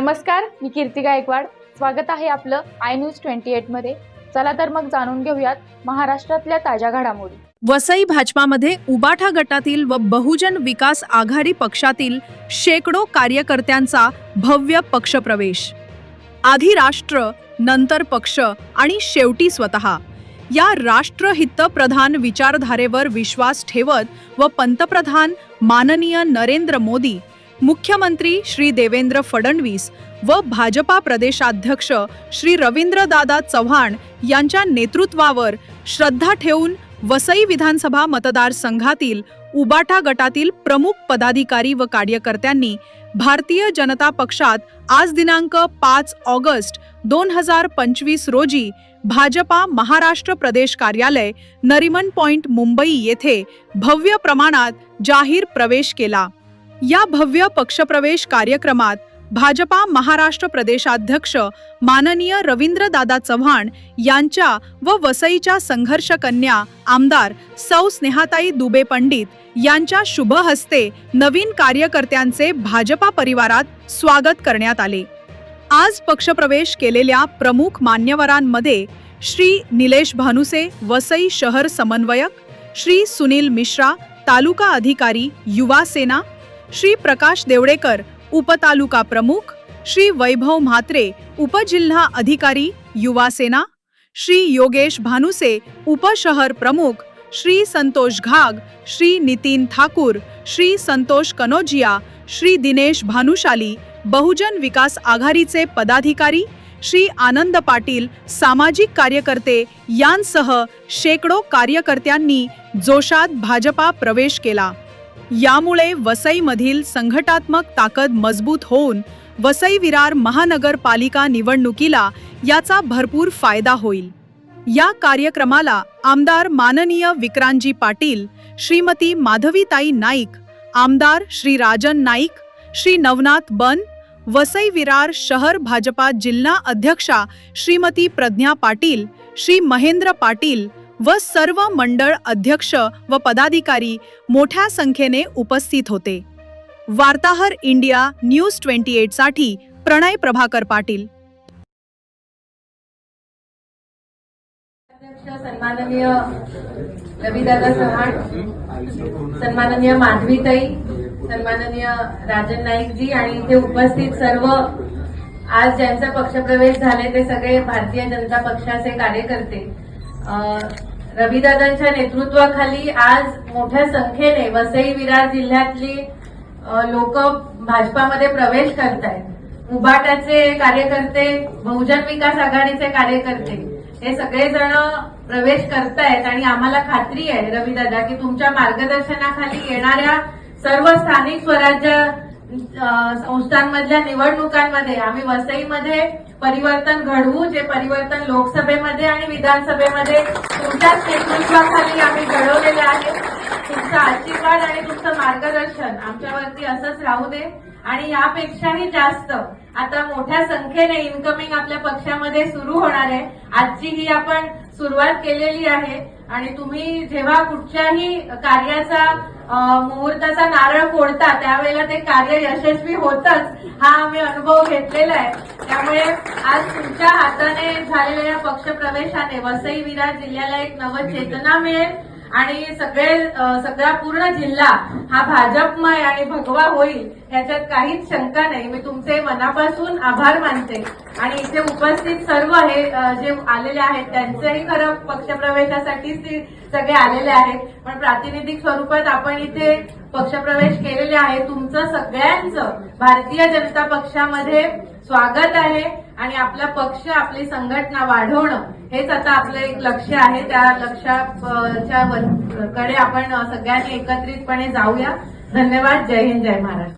नमस्कार मी कीर्ती गायकवाड. स्वागत आहे आपलं आय न्यूज ट्वेंटी एटमध्ये चला तर मग जाणून घेऊयात महाराष्ट्रातल्या ताज्या घडामोडी. वसई भाजपामध्ये उबाठा गटातील व बहुजन विकास आघाडी पक्षातील शेकडो कार्यकर्त्यांचा भव्य पक्षप्रवेश. आधी राष्ट्र नंतर पक्ष आणि शेवटी स्वतः. या राष्ट्रहितप्रधान विचारधारेवर विश्वास ठेवत व पंतप्रधान माननीय नरेंद्र मोदी मुख्यमंत्री श्री देवेंद्र फडणवीस व भाजपा प्रदेशाध्यक्ष श्री रवींद्रदादा चव्हाण यांच्या नेतृत्वावर श्रद्धा ठेवून वसई विधानसभा मतदारसंघातील उबाटा गटातील प्रमुख पदाधिकारी व कार्यकर्त्यांनी भारतीय जनता पक्षात आज दिनांक पाच ऑगस्ट दोन हजार पंचवीस रोजी भाजपा महाराष्ट्र प्रदेश कार्यालय नरिमन पॉइंट मुंबई येथे भव्य प्रमाणात जाहीर प्रवेश केला. या भव्य पक्षप्रवेश कार्यक्रमात भाजपा महाराष्ट्र प्रदेशाध्यक्ष माननीय रवींद्रदादा चव्हाण यांच्या व वसईच्या संघर्ष कन्या आमदार सौ स्नेहाताई दुबे पंडित यांच्या शुभ हस्ते नवीन कार्यकर्त्यांचे भाजपा परिवारात स्वागत करण्यात आले. आज पक्षप्रवेश केलेल्या प्रमुख मान्यवरांमध्ये श्री निलेश भानुसे वसई शहर समन्वयक श्री सुनील मिश्रा तालुका अधिकारी युवा सेना श्री प्रकाश देवडेकर उपतालुका प्रमुख श्री वैभव म्हात्रे उपजिल्हा अधिकारी युवा सेना श्री योगेश भानुसे उपशहर प्रमुख श्री संतोष घाग श्री नितीन ठाकूर श्री संतोष कनोजिया श्री दिनेश भानुशाली बहुजन विकास आघाडीचे पदाधिकारी श्री आनंद पाटील सामाजिक कार्यकर्ते यांसह शेकडो कार्यकर्त्यांनी जोशात भाजपा प्रवेश केला. यामुळे वसईमधील संघटात्मक ताकद मजबूत होऊन वसई विरार महानगरपालिका निवडणुकीला याचा भरपूर फायदा होईल. या कार्यक्रमाला आमदार माननीय विक्रांतजी पाटील श्रीमती माधवीताई नाईक आमदार श्री राजन नाईक श्री नवनाथ बन वसई विरार शहर भाजपा जिल्हा अध्यक्षा श्रीमती प्रज्ञा पाटील श्री महेंद्र पाटील व सर्व मंडळ अध्यक्ष व पदाधिकारी मोठ्या संख्येने उपस्थित होते. वार्ताहर इंडिया न्यूज ट्वेंटी एटसाठी प्रणय प्रभाकर पाटील. सन्माननीय रविदादा चव्हाण सन्माननीय माधवीताई सन्माननीय राजन नाईकजी आणि इथे उपस्थित सर्व आज ज्यांचा पक्षप्रवेश झाले ते सगळे भारतीय जनता पक्षाचे कार्यकर्ते. अं, रविदादांच्या नेतृत्वाखाली आज मोठ्या संख्येने वसई विरार जिल्ह्यातली लोक भाजपामध्ये प्रवेश करत आहेत उबाटाचे कार्यकर्ते बहुजन विकास आघाडीचे कार्यकर्ते हे सगळेजण प्रवेश करतायत आणि आम्हाला खात्री आहे रविदादा की तुमच्या मार्गदर्शनाखाली येणाऱ्या सर्व स्थानिक स्वराज्य संस्थांमधल्या निवडणुकांमध्ये आम्ही वसईमध्ये परिवर्तन घडवू जे परिवर्तन लोकसभेमध्ये आणि विधानसभेमध्ये तुमच्या नेतृत्वाखाली आम्ही घडवलेले आहे. तुमचा आशीर्वाद आणि तुमचं मार्गदर्शन आमच्यावरती असंच राहू दे. आणि यापेक्षाही जास्त आता मोठ्या संख्येने इन्कमिंग आपल्या पक्षामध्ये सुरू होणार आहे. आजची ही आपण सुरुवात केलेली आहे. आणि तुम्ही जेव्हा कुठच्याही कार्याचा मुहूर्ताचा नारळ फोडता त्यावेळेला ते कार्य यशस्वी होतच हा आम्ही अनुभव घेतलेला आहे. त्यामुळे आज तुमच्या हाताने झालेल्या या पक्षप्रवेशाने वसई विरार जिल्ह्याला एक नवचेतना मिळेल. आणि सगळे सगळा पूर्ण जिल्हा हा भाजपमय आणि भगवा होईल याच्यात काहीच शंका नाही. मी तुमचे मनापासून आभार मानते. आणि इथे उपस्थित सर्व हे जे आलेले आहेत त्यांचेही खरं पक्षप्रवेशासाठीच ते सगळे आलेले आहेत. पण प्रातिनिधिक स्वरूपात आपण इथे पक्षप्रवेश केलेले आहे. तुमचं सगळ्यांचं भारतीय जनता पक्षामध्ये स्वागत आहे आणि आपला पक्ष आपली संघटना वाढवणं हेच आता आपलं एक लक्ष आहे. त्या लक्षाच्या कडे आपण सगळ्यांनी एकत्रितपणे जाऊया. धन्यवाद. जय हिंद जय महाराष्ट्र.